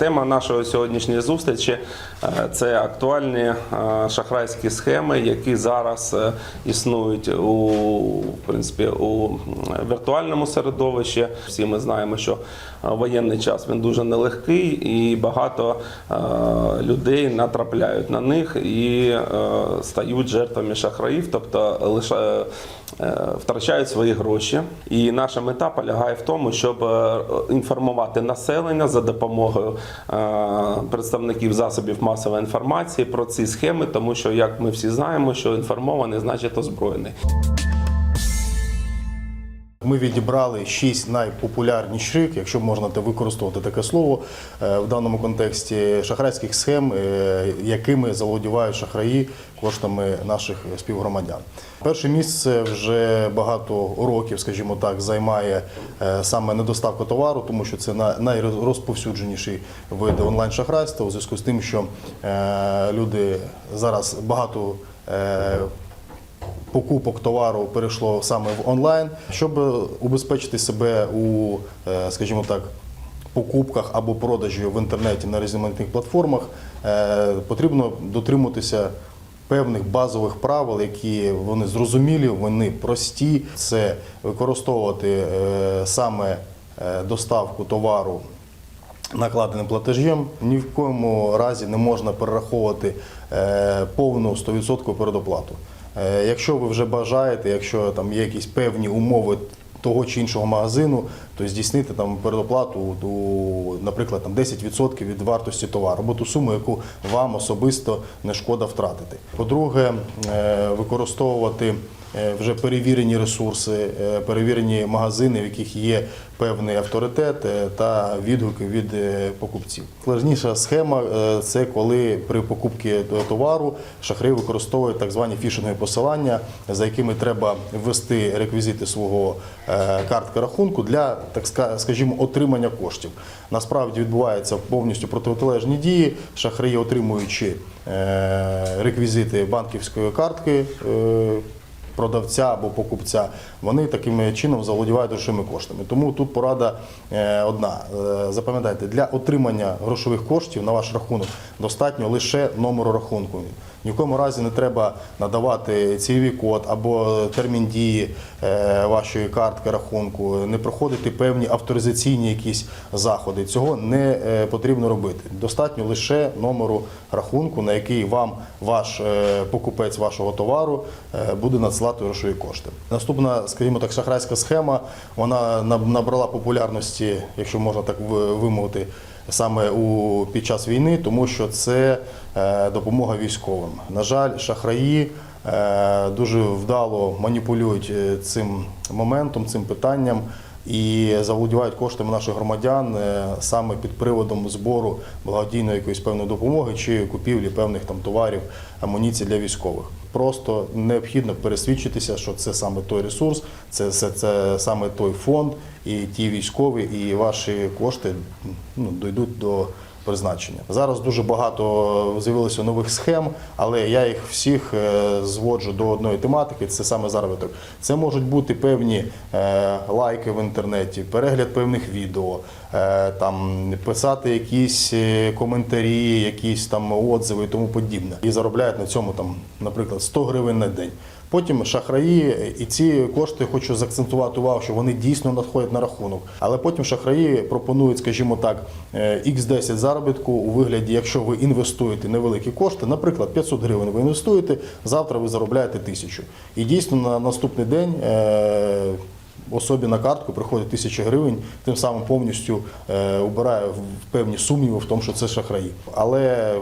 Тема нашої сьогоднішньої зустрічі е, це актуальні е, шахрайські схеми, які зараз е, існують у, в принципі, у віртуальному середовищі. Всі ми знаємо, що воєнний час він дуже нелегкий, і багато людей натрапляють на них і стають жертвами шахраїв, тобто лише втрачають свої гроші. І наша мета полягає в тому, щоб е, інформувати населення за допомогою е, представників засобів масової інформації про ці схеми, тому що, як ми всі знаємо, що інформований значить озброєний. Ми відібрали шість найпопулярніших, якщо можна використовувати таке слово е, в даному контексті шахрайських схем, е, якими заволодівають шахраї коштами наших співгромадян. Перше місце вже багато років, скажімо так, займає е, саме недоставка товару, тому що це на- найрозповсюдженіший вид онлайн-шахрайства у зв'язку з тим, що люди зараз багато. Е, покупок товару перейшло саме в онлайн, щоб убезпечити себе у, е, скажімо так, покупках або продажі в інтернеті на різноманітних платформах, е, потрібно дотримуватися певних базових правил, які вони зрозумілі, вони прості. Це використовувати е, саме е, доставку товару накладеним платежем. Ні в коєму разі не можна перераховувати е, повну 100% передоплату. Е, Якщо ви вже бажаєте, якщо там є якісь певні умови того чи іншого магазину, то здійснити там передоплату, у, наприклад, там 10% від вартості товару, або ту суму, яку вам особисто не шкода втратити. По-друге, е, використовувати вже перевірені ресурси, е, перевірені магазини, в яких є певний авторитет е, та відгуки від е, покупців. Складніша схема е, це коли при покупці товару шахраї використовують так звані фішингові посилання, за якими треба ввести реквізити свого е, картки рахунку для так скажімо отримання коштів. Насправді відбуваються повністю протилежні дії. Шахраї, отримуючи е, реквізити банківської картки. Продавця або покупця, вони таким чином заволодівають грошовими коштами. Тому тут порада е, одна. Е, Запам'ятайте, для отримання грошових коштів на ваш рахунок достатньо лише номеру рахунку. Ні в якому разі не треба надавати цільовий код або термін дії е, вашої картки рахунку, не проходити певні авторизаційні якісь заходи. Цього не потрібно робити. Достатньо лише номеру рахунку, на який вам ваш покупець вашого товару буде надсилати грошові кошти. Наступна, скажімо так, шахрайська схема, вона наб- набрала популярності, якщо можна так вимовити, саме у під час війни, тому що це е, допомога військовим. На жаль, шахраї е, дуже вдало маніпулюють е, цим моментом, цим питанням. І заволодівають коштами наших громадян саме під приводом збору благодійної якоїсь певної допомоги чи купівлі певних там товарів, амуніції для військових. Просто необхідно пересвідчитися, що це саме той ресурс, це, це, це саме той фонд, і ті військові, і ваші кошти ну, дійдуть до призначення. Зараз дуже багато з'явилося нових схем, але я їх всіх е, зводжу до одної тематики. Це саме заробіток. Це можуть бути певні е, лайки в інтернеті, перегляд певних відео, е, там писати якісь е, коментарі, якісь там отзиви і тому подібне. І заробляють на цьому там, наприклад, 100 гривень на день. Потім шахраї і ці кошти хочу заакцентувати увагу, що вони дійсно надходять на рахунок. Але потім шахраї пропонують, скажімо так, x 10 заробітку у вигляді, якщо ви інвестуєте невеликі кошти, наприклад, 500 гривень ви інвестуєте, завтра ви заробляєте тисячу. І дійсно на наступний день. Е, Особі на картку приходить тисяча гривень, тим самим повністю е, убирає певні сумніви в тому, що це шахраї. Але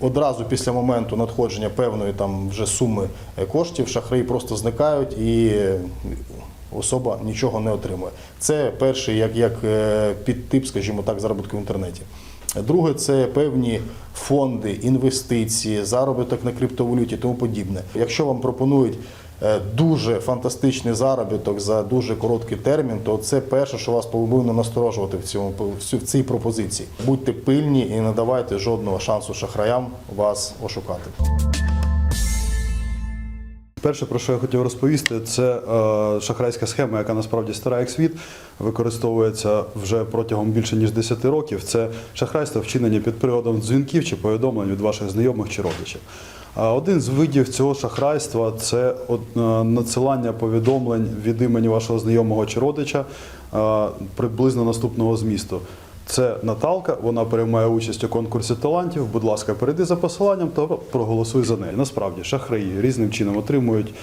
одразу після моменту надходження певної там вже суми е, коштів шахраї просто зникають і е, особа нічого не отримує. Це перший як, як е, підтип, скажімо так, заробітку в інтернеті. Друге, це певні фонди, інвестиції, заробіток на криптовалюті тому подібне. Якщо вам пропонують е, дуже фантастичний заробіток за дуже короткий термін, то це перше, що вас повинно насторожувати в цьому в цій пропозиції. Будьте пильні і не давайте жодного шансу шахраям вас ошукати. Перше, про що я хотів розповісти, це е, шахрайська схема, яка насправді стара як світ, використовується вже протягом більше ніж 10 років. Це шахрайство вчинення під приводом дзвінків чи повідомлень від ваших знайомих чи родичів. Один з видів цього шахрайства це е, надсилання повідомлень від імені вашого знайомого чи родича е, приблизно наступного змісту. Це Наталка, вона приймає участь у конкурсі талантів. Будь ласка, перейди за посиланням та проголосуй за неї. Насправді шахраї різним чином отримують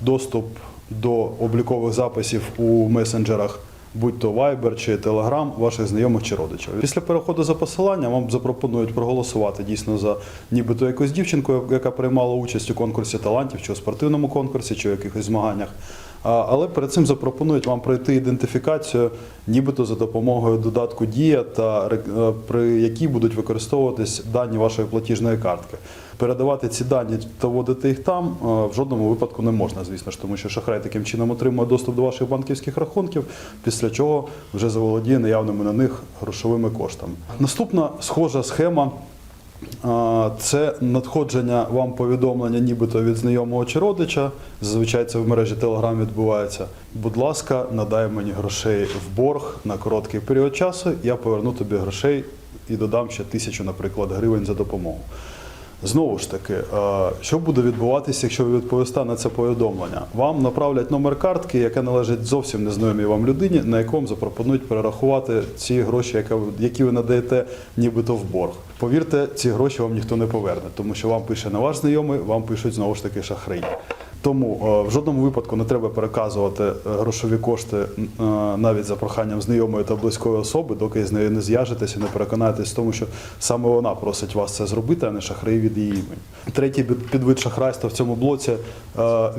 доступ до облікових записів у месенджерах, будь то Viber чи Telegram, ваших знайомих чи родичів. Після переходу за посиланням вам запропонують проголосувати дійсно за нібито якусь дівчинку, яка приймала участь у конкурсі талантів, чи у спортивному конкурсі, чи у якихось змаганнях. Але перед цим запропонують вам пройти ідентифікацію, нібито за допомогою додатку Дія, та е, при якій будуть використовуватись дані вашої платіжної картки. Передавати ці дані та вводити їх там е, в жодному випадку не можна, звісно ж, тому що шахрай таким чином отримує доступ до ваших банківських рахунків, після чого вже заволодіє наявними на них грошовими коштами. Наступна схожа схема Це надходження вам повідомлення, нібито від знайомого чи родича. Зазвичай це в мережі Telegram відбувається. Будь ласка, надай мені грошей в борг на короткий період часу. Я поверну тобі грошей і додам ще тисячу, наприклад, гривень за допомогу. Знову ж таки, е, що буде відбуватися, якщо ви відповісте на це повідомлення? Вам направлять номер картки, яка належить зовсім незнайомій вам людині, на якому запропонують перерахувати ці гроші, які ви надаєте, нібито в борг. Повірте, ці гроші вам ніхто не поверне, тому що вам пише не ваш знайомий, вам пишуть знову ж таки шахраї. Тому е, в жодному випадку не треба переказувати е, грошові кошти е, навіть за проханням знайомої та близької особи, доки з нею не зв'яжетеся, не переконаєтесь в тому, що саме вона просить вас це зробити, а не шахраї від її імені. Третій підвид шахрайства в цьому блоці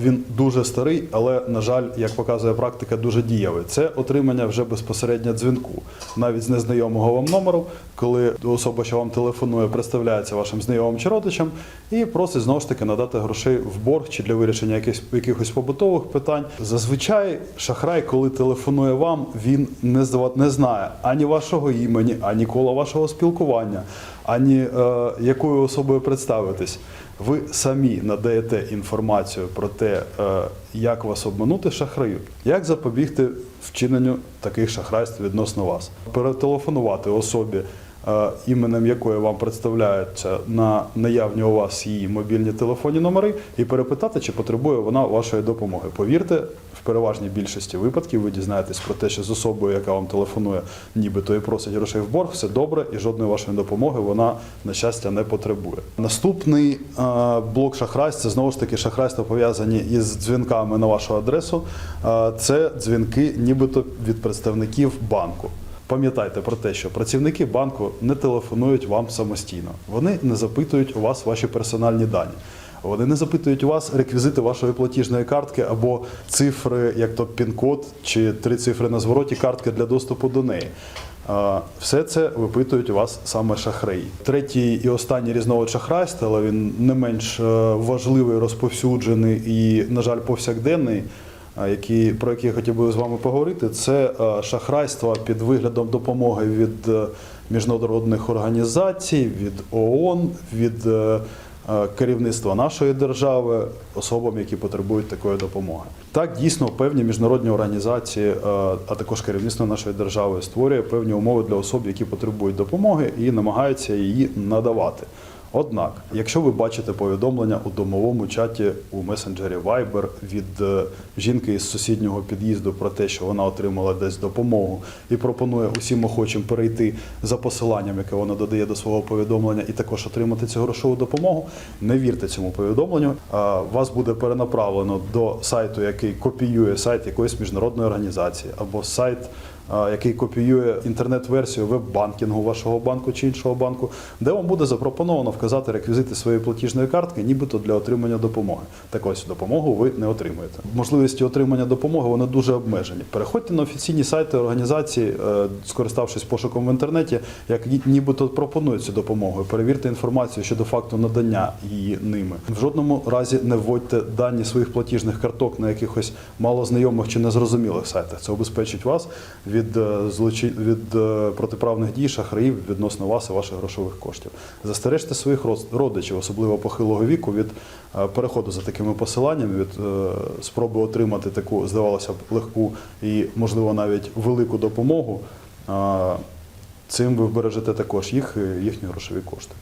він дуже старий, але на жаль, як показує практика, дуже дієвий. Це отримання вже безпосередньо дзвінку, навіть з незнайомого вам номеру, коли особа, що вам телефонує, представляється вашим знайомим чи родичем і просить знову ж таки надати грошей в борг чи для вирішення якихось, якихось побутових питань. Зазвичай шахрай, коли телефонує вам, він не, не знає ані вашого імені, ані кола вашого спілкування, ані е, якою особою представитись. Ви самі надаєте інформацію про те, е, як вас обманути шахраю, як запобігти вчиненню таких шахрайств відносно вас, перетелефонувати особі, іменем якої вам представляється на наявні у вас її мобільні телефонні номери, і перепитати, чи потребує вона вашої допомоги. Повірте, в переважній більшості випадків ви дізнаєтесь про те, що з особою, яка вам телефонує, нібито і просить грошей в борг, все добре, і жодної вашої допомоги вона на щастя не потребує. Наступний блок шахрайств це знову ж таки шахрайства пов'язані із дзвінками на вашу адресу. Це дзвінки, нібито від представників банку. Пам'ятайте про те, що працівники банку не телефонують вам самостійно. Вони не запитують у вас ваші персональні дані. Вони не запитують у вас реквізити вашої платіжної картки або цифри, як то пін-код чи три цифри на звороті картки для доступу до неї. Все це випитують у вас саме шахраї. Третій і останній різновид шахрайства, але він не менш е, важливий, розповсюджений і, на жаль, повсякденний які, про які я хотів би з вами поговорити, це е, шахрайство під виглядом допомоги від е, міжнародних організацій, від ООН, від е, керівництва нашої держави особам, які потребують такої допомоги. Так, дійсно, певні міжнародні організації, а також керівництво нашої держави створює певні умови для особ, які потребують допомоги і намагаються її надавати. Однак, якщо ви бачите повідомлення у домовому чаті у месенджері Viber від е, жінки із сусіднього під'їзду про те, що вона отримала десь допомогу і пропонує усім охочим перейти за посиланням, яке вона додає до свого повідомлення, і також отримати цю грошову допомогу, не вірте цьому повідомленню. Вас буде перенаправлено до сайту, який копіює сайт якоїсь міжнародної організації або сайт який копіює інтернет-версію веб-банкінгу вашого банку чи іншого банку, де вам буде запропоновано вказати реквізити своєї платіжної картки, нібито для отримання допомоги. Так ось допомогу ви не отримуєте. Можливості отримання допомоги вони дуже обмежені. Переходьте на офіційні сайти організації, е, скориставшись пошуком в інтернеті, як нібито пропонують цю допомогу. Перевірте інформацію щодо факту надання її ними. В жодному разі не вводьте дані своїх платіжних карток на якихось малознайомих чи незрозумілих сайтах. Це обезпечить вас е, злочи... від е, протиправних дій шахраїв відносно вас і ваших грошових коштів. Застережте своїх родичів, особливо похилого віку, від е, переходу за такими посиланнями, від спроби отримати таку, здавалося б, легку і, можливо, навіть велику допомогу. Цим ви вбережете також їх їхні грошові кошти.